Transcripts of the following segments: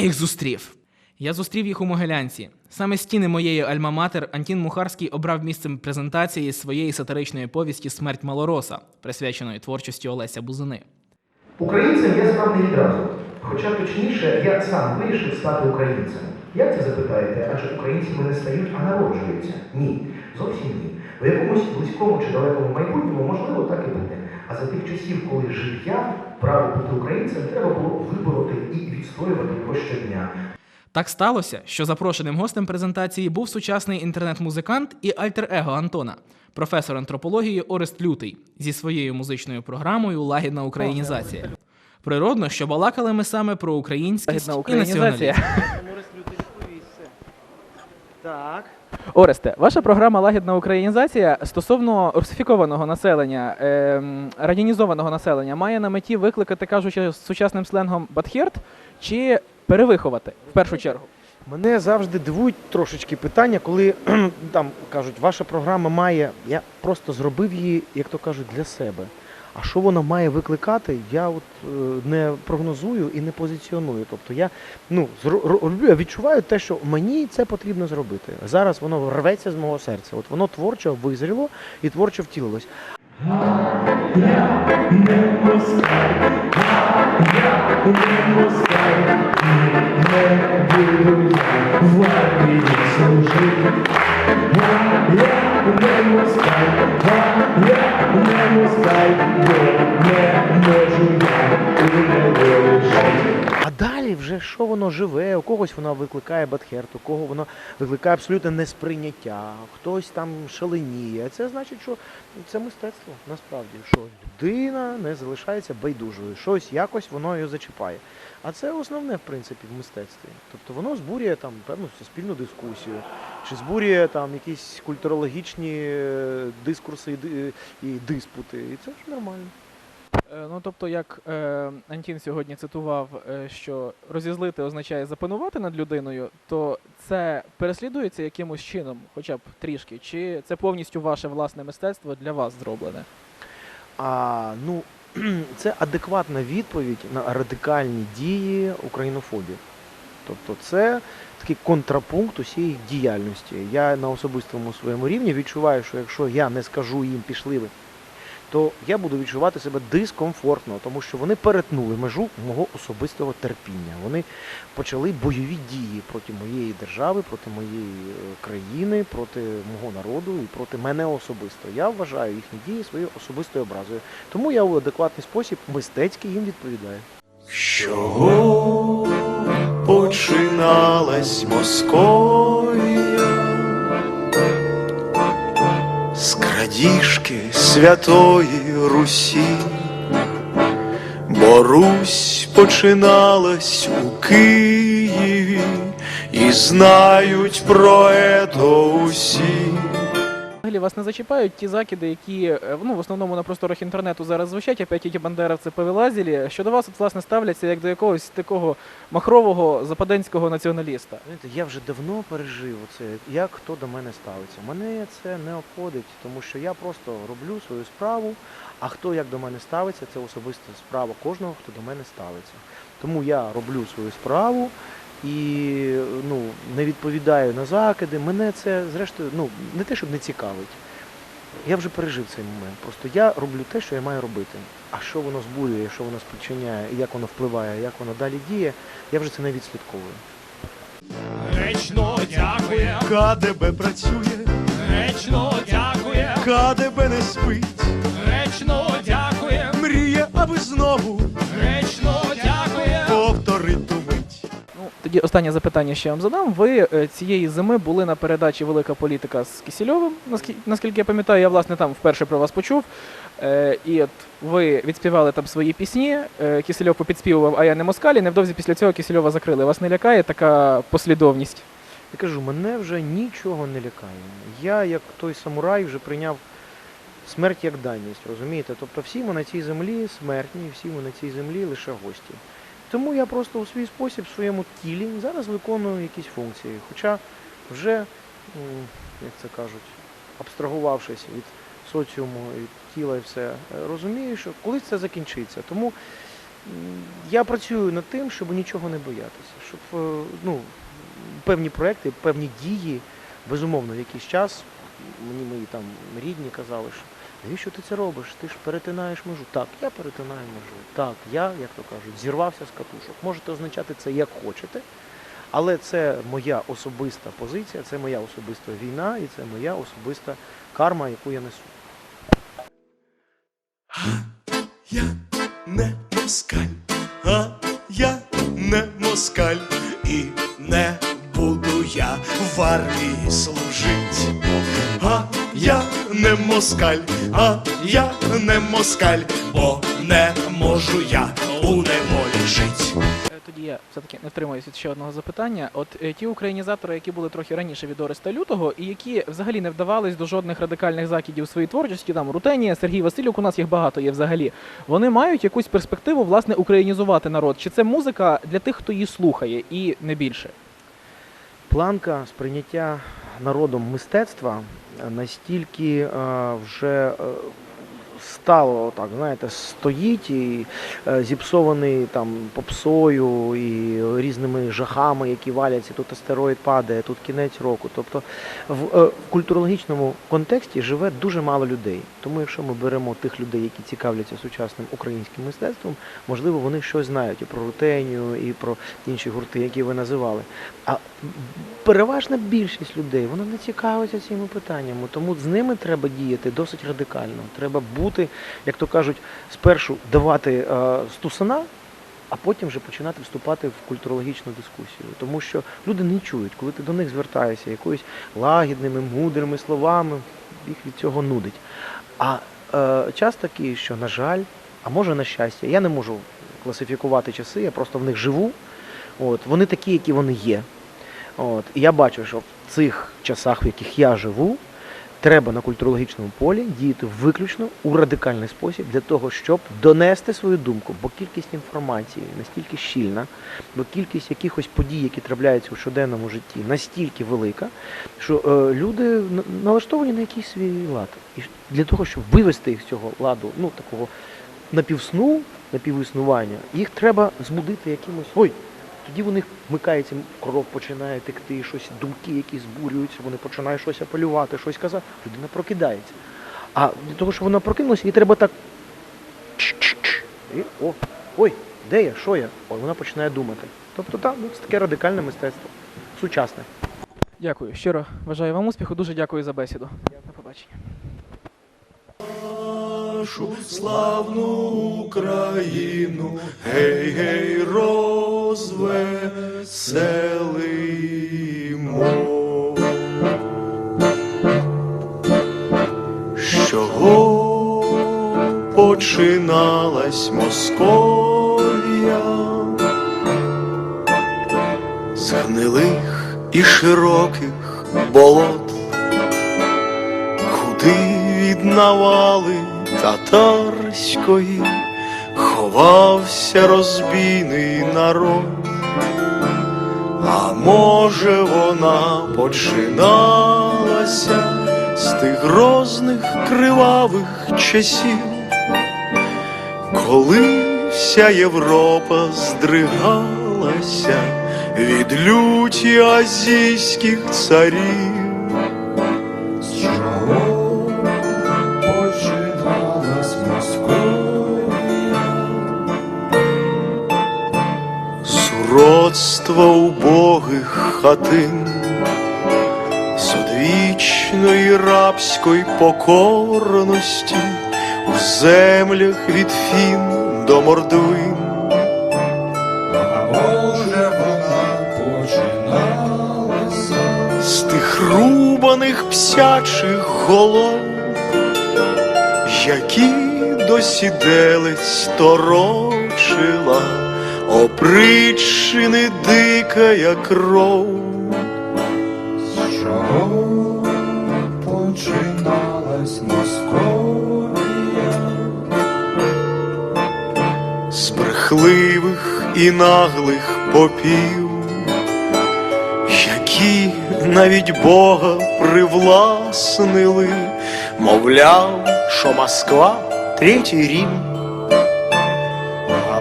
їх зустрів. Я зустрів їх у Могилянці. Саме стіни моєї альма-матер Антін Мухарський обрав місцем презентації своєї сатиричної повісті Смерть малороса, присвяченої творчості Олеся Бузини. Українцем я став не відразу. Хоча точніше, я сам вирішив стати українцем. Як це запитаєте? Адже українцями не стають, а народжуються. Ні, зовсім ні. У якомусь близькому чи далекому майбутньому можливо так і буде. А за тих часів, коли жив я, право бути українцем треба було вибороти і відстоювати його щодня. Так сталося, що запрошеним гостем презентації був сучасний інтернет-музикант і альтер-его Антона, професор антропології Орест Лютий зі своєю музичною програмою Лагідна українізація. Природно, що балакали ми саме про українськість і націоналізм. Так. Оресте, ваша програма Лагідна українізація стосовно русифікованого населення, ем, радянізованого населення, має на меті викликати, кажучи з сучасним сленгом Батхерт чи перевиховати в першу чергу? Мене завжди дивують трошечки питання, коли там кажуть, ваша програма має. Я просто зробив її, як то кажуть, для себе. А що вона має викликати, я от е, не прогнозую і не позиціоную. Тобто я ну відчуваю те, що мені це потрібно зробити. Зараз воно рветься з мого серця. От воно творчо визріло і творчо втілилось. А далі вже що воно живе, у когось воно викликає бадхерт, у кого воно викликає абсолютне несприйняття, хтось там шаленіє. Це значить, що це мистецтво насправді, що людина не залишається байдужою, щось якось воно її зачіпає. А це основне, в принципі, в мистецтві. Тобто воно збурює там певну суспільну дискусію, чи збурює там якісь культурологічні е, дискурси і, диспути. І це ж нормально. Е, Ну, тобто, як е, Антін сьогодні цитував, е, що розізлити означає запанувати над людиною, то це переслідується якимось чином, хоча б трішки, чи це повністю ваше власне мистецтво для вас зроблене? А, ну, це адекватна відповідь на радикальні дії українофобії. Тобто це такий контрапункт усієї діяльності. Я на особистому своєму рівні відчуваю, що якщо я не скажу їм пішли ви, то я буду відчувати себе дискомфортно, тому що вони перетнули межу мого особистого терпіння. Вони почали бойові дії проти моєї держави, проти моєї е, країни, проти мого народу і проти мене особисто. Я вважаю їхні дії своєю особистою образою. Тому я у адекватний спосіб мистецький їм відповідаю. Чого починалась Московія? Крадіжки святої Русі, бо Русь починалась у Києві, і знають про ето усі. Взагалі вас не зачіпають ті закиди, які е, ну, в основному на просторах інтернету зараз звучать, опять ті бандеровці повилазили, що до вас от, власне ставляться як до якогось такого махрового западенського націоналіста. Я вже давно пережив це, як хто до мене ставиться. Мене це не обходить, тому що я просто роблю свою справу, а хто як до мене ставиться, це особиста справа кожного, хто до мене ставиться. Тому я роблю свою справу і ну, не відповідаю на закиди. Мене це, зрештою, ну, не те, щоб не цікавить. Я вже пережив цей момент. Просто я роблю те, що я маю робити. А що воно збурює, що воно спричиняє, як воно впливає, як воно далі діє, я вже це не відслідковую. Гречно дякує, КДБ працює, гречно дякує, КДБ не спить, гречно дякує, мріє, аби знову тоді останнє запитання ще вам задам. Ви е, цієї зими були на передачі Велика політика з Кісільовим, наскільки я пам'ятаю, я власне там вперше про вас почув. Е, і от ви відспівали там свої пісні, е, Кісельов попідспівував, а я не москалі. Невдовзі після цього Кісельова закрили. Вас не лякає така послідовність? Я кажу, мене вже нічого не лякає. Я, як той самурай, вже прийняв смерть як даність, розумієте? Тобто всі ми на цій землі смертні, всі ми на цій землі лише гості. Тому я просто у свій спосіб, в своєму тілі зараз виконую якісь функції. Хоча вже, як це кажуть, абстрагувавшись від соціуму, від тіла і все, розумію, що колись це закінчиться. Тому Я працюю над тим, щоб нічого не боятися, щоб е, ну, певні проекти, певні дії, безумовно, в якийсь час мені мої там рідні казали, що навіщо ти це робиш? Ти ж перетинаєш межу. Так, я перетинаю межу. Так, я, як то кажуть, зірвався з катушок. Можете означати це як хочете, але це моя особиста позиція, це моя особиста війна і це моя особиста карма, яку я несу. Я не москаль, а я не москаль, і не буду я в армії служить. А я не москаль, а я не москаль, бо не можу я у неволі жить. Е, Тоді я все-таки не втримуюсь від ще одного запитання. От е, ті українізатори, які були трохи раніше від Ореста Лютого, і які взагалі не вдавались до жодних радикальних закидів своїй творчості, там Рутенія, Сергій Василюк, у нас їх багато є взагалі. Вони мають якусь перспективу власне українізувати народ. Чи це музика для тих, хто її слухає, і не більше? Планка сприйняття народом мистецтва настільки е, вже е, стало так, знаєте, стоїть і е, зіпсований там попсою і різними жахами, які валяться. Тут астероїд падає, тут кінець року. Тобто в, е, в культурологічному контексті живе дуже мало людей. Тому якщо ми беремо тих людей, які цікавляться сучасним українським мистецтвом, можливо, вони щось знають і про рутенію, і про інші гурти, які ви називали. А переважна більшість людей вона не цікавиться цими питаннями, тому з ними треба діяти досить радикально. Треба бути, як то кажуть, спершу давати е, стусана, а потім вже починати вступати в культурологічну дискусію. Тому що люди не чують, коли ти до них звертаєшся якоюсь лагідними, мудрими словами, їх від цього нудить. А е, час такий, що, на жаль, а може на щастя, я не можу класифікувати часи, я просто в них живу. От, вони такі, які вони є. От, і я бачу, що в цих часах, в яких я живу, треба на культурологічному полі діяти виключно у радикальний спосіб для того, щоб донести свою думку, бо кількість інформації настільки щільна, бо кількість якихось подій, які трапляються у щоденному житті, настільки велика, що е, люди на- налаштовані на якийсь свій лад. І для того, щоб вивести їх з цього ладу, ну такого напівсну, напівіснування, їх треба збудити якимось. Ой, тоді у них вмикається кров, починає текти, щось думки, які збурюються, вони починають щось апелювати, щось казати. Людина прокидається. А для того, щоб вона прокинулася, їй треба так. І, о, ой, де я? Що я? Ой, вона починає думати. Тобто, так, ну, це таке радикальне мистецтво. Сучасне. Дякую. Щиро бажаю вам успіху. Дуже дякую за бесіду. До побачення. нашу славну Україну, гей, гей, розвеселимо. З чого починалась Московія? З гнилих і широких болот куди від навали татарської ховався розбійний народ, а може вона починалася з тих грозних кривавих часів, коли вся Європа здригалася від люті азійських царів. Хатин, з одвічної рабської покорності у землях від фін до мордвин. з тих рубаних псячих голов, які досіделець торочила, опричини дикая кров. Починалась Московія З брехливих і наглих попів які навіть Бога привласнили, мовляв, що Москва третій Рім.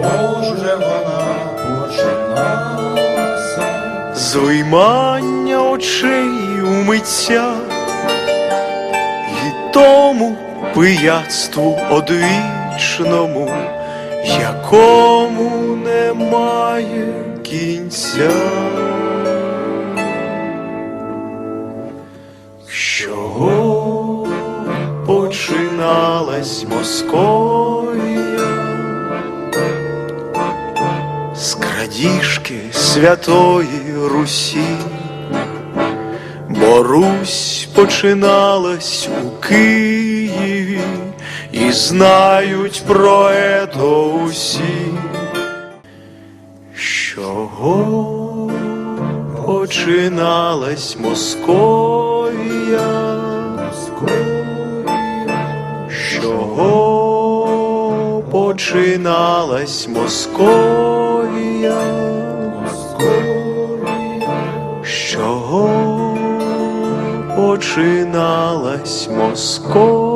А може вона починалася з виймання очей у митця і тому пияцтву одвічному, якому немає кінця. Чого починалась Московія? Святої Русі, бо Русь починалась у Києві, і знають про ето усі. З починалась Московія? Чого починалась Московія? Починалась Московія?